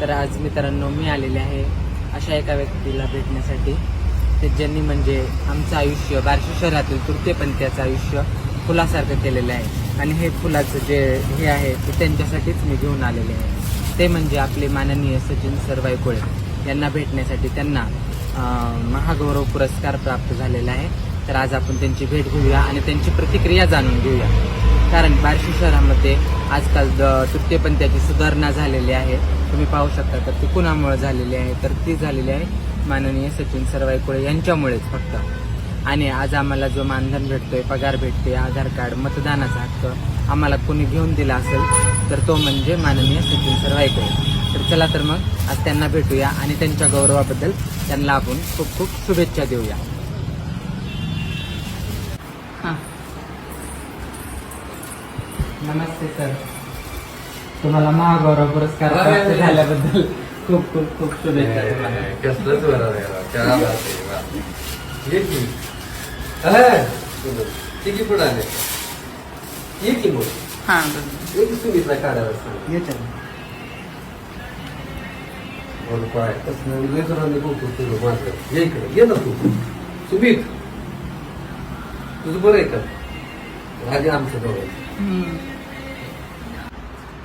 तर आज मित्रांनो मी आलेले आहे अशा एका व्यक्तीला भेटण्यासाठी. ते ज्यांनी म्हणजे आमचं आयुष्य बारशी शहरातील तृतीयपंथीयाचं आयुष्य फुलासारखं केलेलं आहे. आणि हे फुलाचं जे हे आहे ते त्यांच्यासाठीच मी घेऊन आलेले आहे. ते म्हणजे आपले माननीय सचिन सरवायकोळे यांना भेटण्यासाठी त्यांना महागौरव पुरस्कार प्राप्त झालेला आहे. तर आज आपण त्यांची भेट घेऊया आणि त्यांची प्रतिक्रिया जाणून घेऊया. कारण बार्शी शहरामध्ये आजकाल सुट्टी पण त्याची सुधारणा झालेली आहे. तुम्ही पाहू शकता तर ती कुणामुळे झालेली आहे? तर ती झालेली आहे माननीय सचिन सरवाईकुळे यांच्यामुळेच फक्त. आणि आज आम्हाला जो मानधन भेटतोय पगार भेटते आधार कार्ड मतदानाचा हक्क आम्हाला कोणी घेऊन दिला असेल तर तो म्हणजे माननीय सचिन सरवाईकुळे तर चला तर मग आज त्यांना भेटूया आणि त्यांच्या गौरवाबद्दल त्यांना आपण खूप खूप शुभेच्छा देऊया. हां. नमस्ते सर. तुम्हाला महागौरव पुरस्कार प्राप्त झाल्याबद्दल खूप खूप खूप शुभेच्छा तुम्हाला. कसलंच बरं आहे बा. क्या बात आहे बा. ये की. पुढे आले. ये की मग हां ये की सुमितला काढायला सांग याच्यात बोल काय लेकरांनी ये इकडे. ये ना तू. सुमित तुझं बरं आहे का? आधी आमचं बघायचं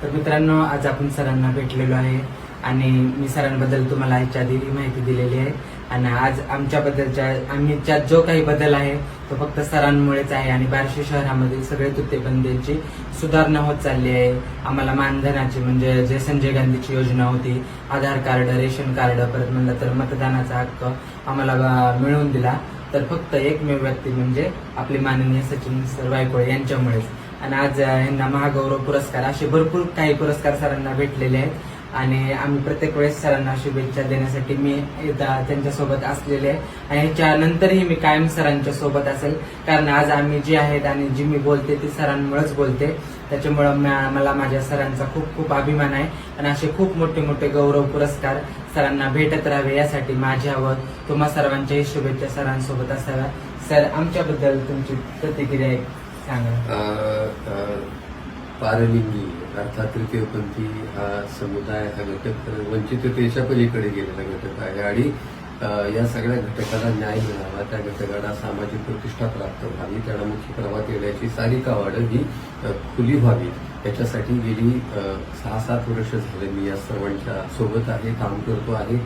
तर मित्रांनो आज आपण सरांना भेटलेलो आहे आणि मी सरांबद्दल तुम्हाला याच्या आधी माहिती दिलेली आहे. आणि आज आमच्याबद्दलच्या आम्ही जो काही बदल आहे तो फक्त सरांमुळेच आहे आणि बार्शी शहरामधील सगळे तुतेबंदीची सुधारणा होत चालली आहे. आम्हाला मानधनाची म्हणजे जे संजय गांधीची योजना होती आधार कार्ड रेशन कार्ड परत म्हणलं तर मतदानाचा हक्क आम्हाला मिळवून दिला. तर फक्त एकमेव व्यक्ती म्हणजे आपले माननीय सचिन सर वायकोळे यांच्यामुळेच. आणि आज यांना महागौरव पुरस्कार असे भरपूर काही पुरस्कार सरांना भेटलेले आहेत. आणि आम्ही प्रत्येक वेळेस सरांना शुभेच्छा देण्यासाठी मी एकदा त्यांच्यासोबत असलेले आहे. आणि ह्याच्या नंतरही मी कायम सरांच्या सोबत असेल. कारण आज आम्ही जे आहेत आणि जी मी बोलते ती सरांमुळेच बोलते. त्याच्यामुळं मला माझ्या सरांचा खूप खूप अभिमान आहे. आणि असे खूप मोठे मोठे गौरव पुरस्कार सरांना भेटत राहावे यासाठी माझ्या व तुम्हा सर्वांच्याही शुभेच्छा सरांसोबत असाव्या सर आमच्याबद्दल तुमची प्रतिक्रिया आहे. पारलिंगी अर्थात तृतीयपंथी हा समुदाय हा घटक वंचिततेच्या पलीकडे गेलेला घटक आहे. आणि या सगळ्या घटकाला न्याय मिळावा त्या घटकाला सामाजिक प्रतिष्ठा प्राप्त व्हावी त्याला मुख्य प्रभात येण्याची सारी कावाड ही खुली व्हावी. याच्यासाठी गेली सहा सात वर्ष झाले मी या सर्वांच्या सोबत आहे काम करतो आहे.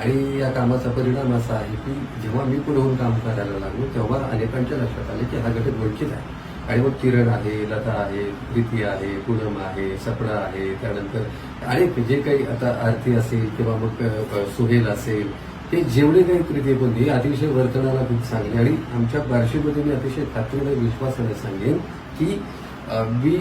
आणि या कामाचा परिणाम असा आहे की जेव्हा मी पुढे काम करायला लागलो तेव्हा अनेकांच्या लक्षात आले की हा घटक वंचित आहे. आणि मग किरण आहे लता आहे प्रीती आहे पूनम आहे सपना आहे त्यानंतर अनेक जे काही आता आरती असेल किंवा मग सुहेल असेल हे जेवढे काही तृतीयपंथी अतिशय वर्तनाला खूप चांगले आणि आमच्या बार्शीमध्ये मी अतिशय खात्रीने विश्वासाने सांगेन की मी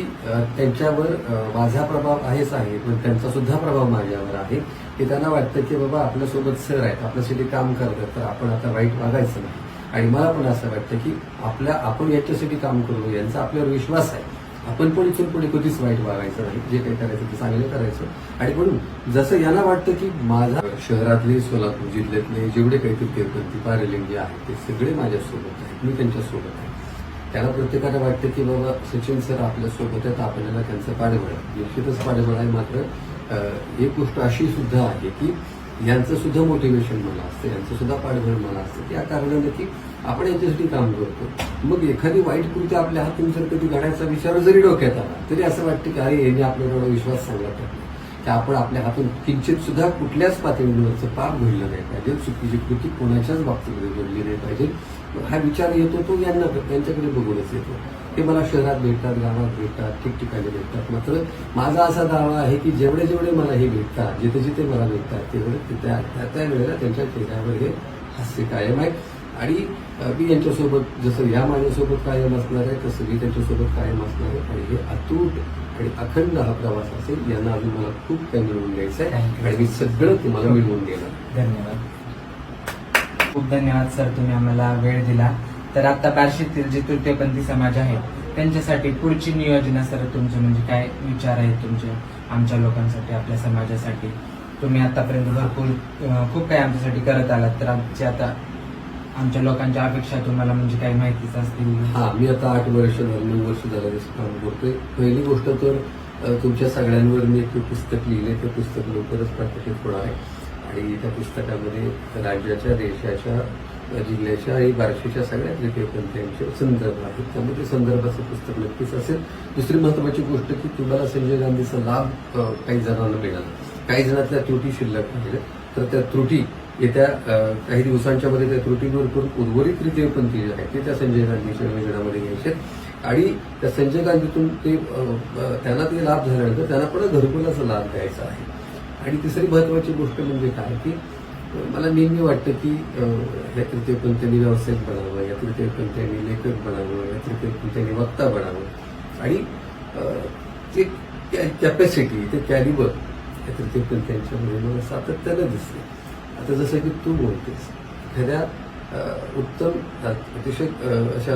त्यांच्यावर माझा प्रभाव आहेच आहे पण त्यांचा सुद्धा प्रभाव माझ्यावर आहे. की त्यांना वाटतं की बाबा आपल्यासोबत सर आहेत आपल्यासाठी काम करतात तर आपण आता वाईट वागायचं नाही. आणि मला पण असं वाटतं की आपल्या आपण याच्यासाठी काम करू यांचा आपल्यावर विश्वास आहे. आपण पण इथून पुढे कधीच वाईट वागायचं नाही जे काही करायचं ते चांगलं करायचं. आणि म्हणून जसं यांना वाटतं की माझा शहरातले सोलापूर जिल्ह्यातले जेवढे काही तृतीयपंथी पारलिंगी आहेत ते सगळे माझ्यासोबत आहेत मी त्यांच्यासोबत आहे. त्याला प्रत्येकाला वाटतं की बाबा सचिन सर आपल्यासोबत आहेत आपल्याला त्यांचं पाठबळ आहे. निश्चितच पाठबळ आहे मात्र एक गोष्ट अशी सुद्धा आहे की यांचं सुद्धा मोटिवेशन मला असतं यांचं सुद्धा पाठबळ मला असतं. त्या कारणाने की आपण यांच्यासाठी काम करतो. मग एखादी वाईट कृती आपल्या हातून जर कधी घडायचा विचार जरी डोक्यात आला तरी असं वाटतं की अरे यांनी आपल्याला एवढा विश्वास चांगला टाकला की आपण आपल्या हातून किंचित सुद्धा कुठल्याच पातळीवरचं पाप घडलं नाही पाहिजे. चुकीची कृती कोणाच्याच बाबतीमध्ये घडली नाही पाहिजे. हा विचार येतो तो यांना त्यांच्याकडे बघूनच येतो. ते मला शहरात भेटतात गावात भेटतात ठिकठिकाणी भेटतात. मात्र माझा असा दावा आहे की जेवढे जेवढे मला हे भेटतात जिथे जिथे मला भेटतात तेवढे ते त्या त्या वेळेला त्यांच्या चेहऱ्यावर हे हास्य कायम आहे. आणि मी यांच्यासोबत जसं या माझ्यासोबत कायम असणार आहे तसं मी त्यांच्यासोबत कायम असणार आहे. आणि हे अतूट आणि अखंड हा प्रवास असेल यांना अजून मला खूप काही मिळवून द्यायचं आहे आणि मी सगळं तुम्हाला मिळवून देणार. धन्यवाद. खूप धन्यवाद सर तुम्ही आम्हाला वेळ दिला. तर आता बार्शीतील जे तृतीयपंथी समाज आहे त्यांच्यासाठी पुढची नियोजना सर तुमचे म्हणजे काय विचार आहेत तुमचे आमच्या लोकांसाठी आपल्या समाजासाठी? तुम्ही आतापर्यंत भरपूर खूप काही आमच्यासाठी करत आलात तर आमची आता आमच्या लोकांच्या अपेक्षा तुम्हाला म्हणजे काही माहितीच असतील? हा मी आता आठ वर्ष झालं नऊ वर्ष झालं जसं काम करतोय. पहिली गोष्ट तर तुमच्या सगळ्यांवर मी एक पुस्तक लिहिले ते पुस्तक लवकरच प्रकाशित होणार आहे. आणि त्या पुस्तकामध्ये राज्याच्या देशाच्या जिल्ह्याच्या आणि बार्शीच्या सगळ्या तृतीयपंथीयांचे संदर्भ आहेत त्यामुळे ते संदर्भाचं पुस्तक नक्कीच असेल. दुसरी महत्वाची गोष्ट की तुम्हाला संजय गांधीचा लाभ काही जणांना मिळाला. काही जणातल्या त्रुटी शिल्लक राहिल्या. तर त्या त्रुटी येत्या काही दिवसांच्या मध्ये त्या त्रुटींवर करून उर्वरित रितेपंथी जे आहेत ते त्या संजय गांधीच्या योजनामध्ये घ्यायचे आणि त्या संजय गांधीतून ते त्यांना ते लाभ झाल्यानंतर त्यांना पण घरकुलाचा लाभ द्यायचा आहे. आणि तिसरी महत्वाची गोष्ट म्हणजे काय की मला नेहमी वाटतं की अ, या तृतीयपंथीयांनी व्यावसायिक बनावं या तृतीयपंथीयांनी लेखक बनावं या तृतीयपंथीयांनी वक्ता बनावं. आणि ते कॅपॅसिटी ते कॅलिबर या तृतीयपंथीयांच्यामध्ये मला सातत्यानं दिसते आता जसं की तू बोलतेस एखाद्या उत्तम अतिशय अशा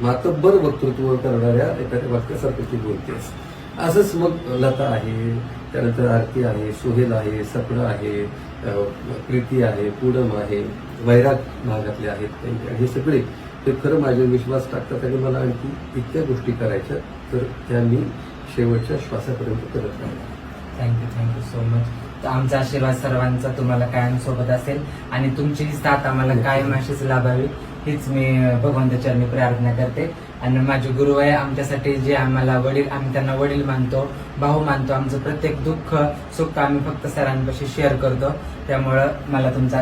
मातब्बर वक्तृत्व करणाऱ्या एखाद्या वाक्यासारखं तू बोलतेस. असंच मग लता आहे त्यानंतर आरती आहे सोहेल आहे सपडा आहे प्रीती आहे पूनम आहे वैराग भागातले आहेत आणि हे सगळे ते खरं माझ्यावर विश्वास टाकतात आणि मला आणखी इतक्या गोष्टी करायच्या तर त्या मी शेवटच्या श्वासापर्यंत करत राहणार थँक्यू थँक्यू सो मच तर आमचा आशीर्वाद सर्वांचा तुम्हाला कायम सोबत असेल. आणि तुमची ही साथ आम्हाला कायम अशीच लाभावी. हीच मी भगवंत चरणी प्रार्थना करते. आणि माझे गुरु आहे आमच्यासाठी जे आम्हाला वडील आम्ही त्यांना वडील मानतो भाऊ मानतो आमचं प्रत्येक दुःख सुख आम्ही फक्त सरांपाशी शेअर करतो. त्यामुळं मला तुमचा